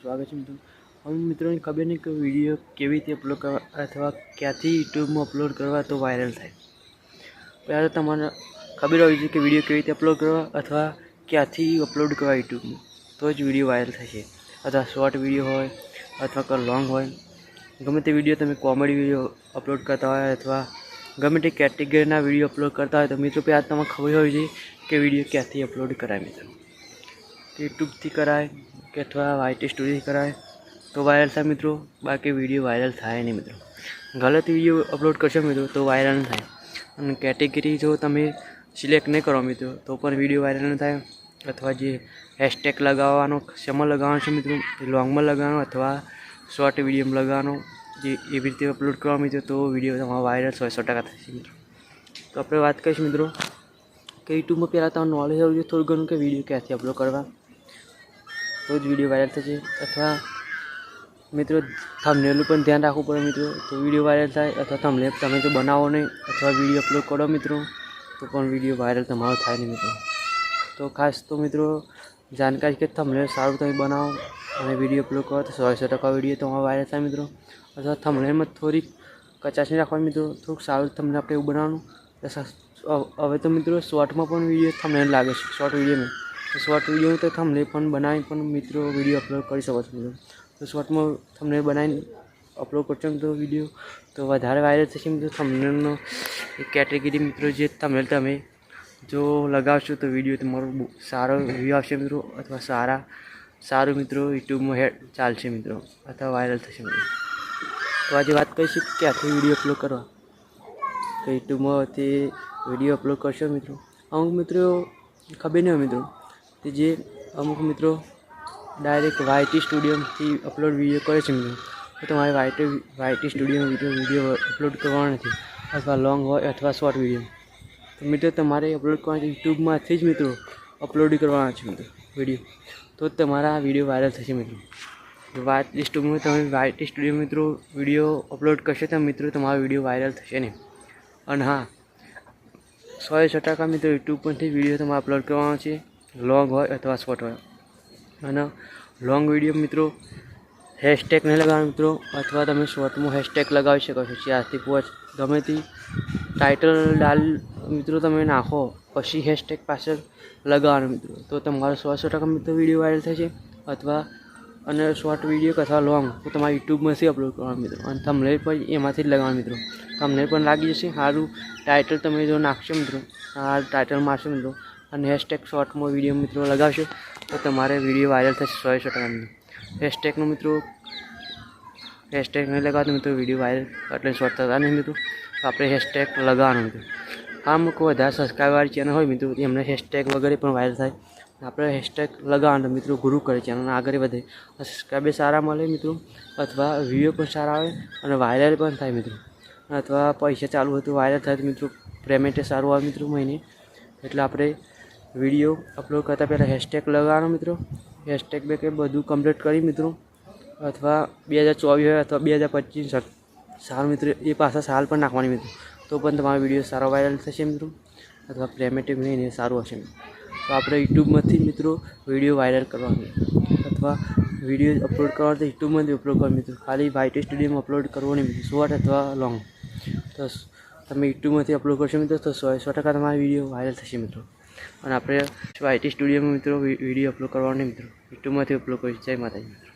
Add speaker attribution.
Speaker 1: તમારું સ્વાગત છે મિત્રો. હવે મિત્રોને ખબર નહીં કે વીડિયો કેવી રીતે અપલોડ કરવા અથવા ક્યાંથી યુટ્યુબમાં અપલોડ કરવા તો વાયરલ થાય. પહેલાં તો તમને ખબર હોવી જોઈએ કે વીડિયો કેવી રીતે અપલોડ કરવા અથવા ક્યાંથી અપલોડ કરવા યુટ્યુબમાં. તો જ વીડિયો વાયરલ થશે અથવા શોર્ટ વીડિયો હોય અથવા કોઈ લોંગ હોય. ગમે તે વીડિયો તમે કોમેડી વીડિયો અપલોડ કરતા હોય અથવા ગમે તે કેટેગરીના વીડિયો અપલોડ કરતા હોય તો મિત્રો પહેલાં તમને ખબર હોવી જોઈએ કે વીડિયો ક્યાંથી અપલોડ કરાય મિત્રો. યુટ્યુબથી કરાય કે અથવા વાયટી સ્ટોરી કરાય તો વાયરલ થાય મિત્રો. બાકી વીડિયો વાયરલ થાય નહીં મિત્રો. ગલત વીડિયો અપલોડ કરશો મિત્રો તો વાયરલ ન થાય. અને કેટેગરી જો તમે સિલેક્ટ નહીં કરો મિત્રો, તો પણ વીડિયો વાયરલ ન થાય. અથવા જે હેશટેગ લગાવવાનો, શેમાં લગાવવાનો છે મિત્રો લોંગમાં લગાવવાનો અથવા શોર્ટ વિડીયોમાં લગાવવાનો, જે એવી રીતે અપલોડ કરવા મિત્રો, તો વીડિયો તમારો વાયરલ સો સો ટકા થશે મિત્રો. તો આપણે વાત કરીશું મિત્રો. કે યુટ્યુબમાં પહેલાં તમારું નોલેજ હોવું જોઈએ, થોડું ઘણું કે વીડિયો ક્યાંથી અપલોડ કરવા. તો જ વીડિયો વાયરલ થશે. અથવા મિત્રો થંબનેલનું પણ ધ્યાન રાખવું પડે મિત્રો. તો વીડિયો વાયરલ થાય અથવા થંબનેલ તમે તો બનાવો નહીં, અથવા વીડિયો અપલોડ કરો મિત્રો, તો પણ વીડિયો વાયરલ તમારો થાય નહીં મિત્રો. તો ખાસ તો મિત્રો, જાણકારી કે થંબનેલ સારું તમે બનાવો અને વીડિયો અપલોડ કરો, તો સો સો ટકા વીડિયો તમારો વાયરલ થાય મિત્રો. અથવા થંબનેલમાં થોડીક કચાશની રાખવાની મિત્રો, થોડુંક સારું તમને આપણે એવું બનાવવાનું. હવે તો મિત્રો શોર્ટમાં પણ વીડિયો થંબનેલ લાગે છે શોર્ટ વિડીયોમાં તો શોર્ટ વીડિયો તો થંબનેલ પણ બનાવી પણ મિત્રો વીડિયો અપલોડ કરી શકો છો મિત્રો. તો શોર્ટમાં થંબનેલ બનાવીને અપલોડ કરશો મિત્રો વીડિયો તો વધારે વાયરલ થશે મિત્રો થંબનેલનો એક કેટેગરી મિત્રો જે થંબનેલ તમે જો લગાવશો તો વીડિયો તમારો બહુ સારો વ્યૂ આવશે મિત્રો અથવા સારા, સારું મિત્રો યુટ્યુબમાં હેડ ચાલશે મિત્રો અથવા વાયરલ થશે મિત્રો. તો આજે વાત કરીશું ક્યાંથી વીડિયો અપલોડ કરવા. તો યુટ્યુબમાં તે વીડિયો અપલોડ કરશો મિત્રો. અમુક મિત્રો ખબર નહીં હોય મિત્રો. તે જે અમુક મિત્રો ડાયરેક્ટ વાયટી સ્ટુડિયોથી અપલોડ વીડિયો કરે છે મિત્રો. તો તમારે વાયટી વાયટી સ્ટુડિયોમાં વીડિયો વીડિયો અપલોડ કરવાનો નથી અથવા લોંગ હોય અથવા શોર્ટ વીડિયો તો મિત્રો તમારે અપલોડ કરવાના યુટ્યુબમાંથી જ મિત્રો અપલોડ કરવાના છે મિત્રો વીડિયો તો તમારા વીડિયો વાયરલ થશે મિત્રો. વાયટી સ્ટુડિયોમાં તમે વાયટી સ્ટુડિયો મિત્રો વીડિયો અપલોડ કરશે તો મિત્રો તમારો વીડિયો વાયરલ થશે નહીં. અને હા, સો સો ટકા મિત્રો યુટ્યુબ પરથી વીડિયો તમારે અપલોડ કરવાનો છે. લોંગ હોય અથવા શોર્ટ હોય. અને લોંગ વીડિયો મિત્રો હેશટેગ નહીં લગાવવાનો મિત્રો, અથવા તમે શોર્ટમાં હેશટેગ લગાવી શકો છો. ચારથી પાંચ, ગમે તે ટાઇટલ ડાલ મિત્રો તમે નાખો, પછી હેશટેગ પાછળ લગાવવાનો મિત્રો. તો તમારો સો સો ટકા મિત્રો વીડિયો વાયરલ થશે, અથવા અને શોર્ટ વીડિયો અથવા લોંગ તો તમારે યુટ્યુબમાંથી અપલોડ કરવાનો મિત્રો. અને તમને પણ એમાંથી જ લગાવવાનું મિત્રો. તમને પણ લાગી જશે, સારું ટાઇટલ તમે જો નાખશો મિત્રો, સારું ટાઇટલ મારશો મિત્રો. અને હેશટેગ શોર્ટમાં વીડિયો મિત્રો લગાવશો. તો તમારે વીડિયો વાયરલ થશે સો સો ટકા મિત્રો હેશટેગનો મિત્રો હેશટેગ નહીં લગાવતો મિત્રો વીડિયો વાયરલ એટલે શોર્ટ થતા નહીં મિત્રો. આપણે હેશટેગ લગાવવાનો મિત્રો. આ અમુક વધારે સબસ્ક્રાઈબરવાળી ચેનલ હોય મિત્રો એમને હેશટેગ વગેરે પણ વાયરલ થાય. આપણે હેશટેગ લગાવવાનો મિત્રો ગુરુ કરે ચેનલ આગળ વધે. સબસ્ક્રાઈબર સારા મળે મિત્રો, અથવા વીડિયો પણ સારા આવે અને વાયરલ પણ થાય મિત્રો. અથવા પૈસા ચાલુ હોય તો વાયરલ થાય તો મિત્રો પેમેન્ટ સારું આવે મિત્રો મહિને. એટલે આપણે વીડિયો અપલોડ કરતાં પહેલાં હેશટેગ લગાવવાનો મિત્રો. હેશટેગ બે કે બધું કમ્પ્લીટ કરી મિત્રો. અથવા બે હજાર ચોવીસ હોય અથવા બે હજાર પચીસ સારું મિત્રો, એ પાછા સાલ પણ નાખવાની મિત્રો. તો પણ તમારો વીડિયો સારો વાયરલ થશે મિત્રો. અથવા પ્રેમેટિવ નહીં ને સારું હશે તો આપણે યુટ્યુબમાંથી મિત્રો વીડિયો વાયરલ કરવાનો. અથવા વીડિયો અપલોડ કરવાનો તો યુટ્યુબમાંથી અપલોડ કરો મિત્રો. ખાલી વાયટી સ્ટુડિયોમાં અપલોડ કરવો નહીં મિત્રો. શોર્ટ અથવા લોંગ તો તમે યુટ્યુબમાંથી અપલોડ કરશો મિત્રો, તો સો સો ટકા તમારો વીડિયો વાયરલ થશે મિત્રો. અને આપણે આઈટી સ્ટુડિયોમાં મિત્રો વીડિયો અપલોડ કરવાનો મિત્રો. યુટ્યુબમાંથી અપલોડ કરીશું. જય માતાજી.